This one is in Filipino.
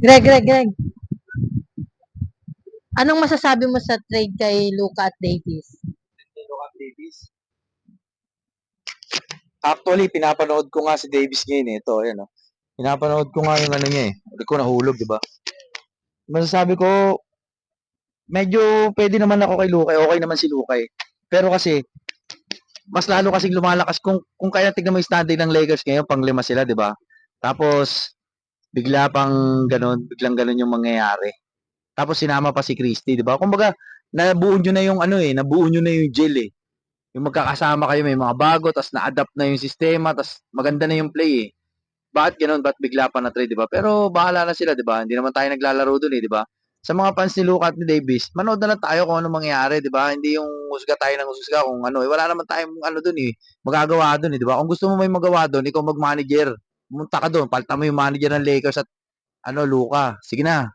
Greg, Greg, Greg. Anong masasabi mo sa trade kay Luka at Davis? Lucas Davis. Actually, pinapanood ko nga si Davis ngayon eh. Ito, ayan oh. Pinapanood ko nga yung ano niya eh. Hindi ko nahulog, di ba? Masasabi ko, medyo pwede naman ako kay Luka. Okay naman si Luka eh. Pero kasi, mas lalo kasing lumalakas kung kung kaya tignan mo yung standing ng Lakers ngayon, pang lima sila, di ba? Tapos, bigla pang ganun, biglang ganun yung mangyayari. Tapos sinama pa si Christie, di ba? Kumbaga, nabuo nyo na yung ano eh, nabuo nyo na yung jail eh. Yung magkakasama kayo, may mga bago, tas na-adapt na yung sistema, tas maganda na yung play eh. Bakit ganun? Bakit bigla pa na trade, di ba? Pero bahala na sila, di ba? Hindi naman tayo naglalaro dun eh, di ba? Sa mga fans ni Luka at ni Davis, manood na lang tayo kung ano mangyayari, di ba? Hindi yung husga tayo ng husga kung ano. Eh, wala naman tayong ano dun eh, magagawa dun eh, di ba? Kung gusto mo may magawa dun, ikaw mag-manager. Pumunta ka dun, palta mo yung manager ng Lakers at ano, Luka. Sige na.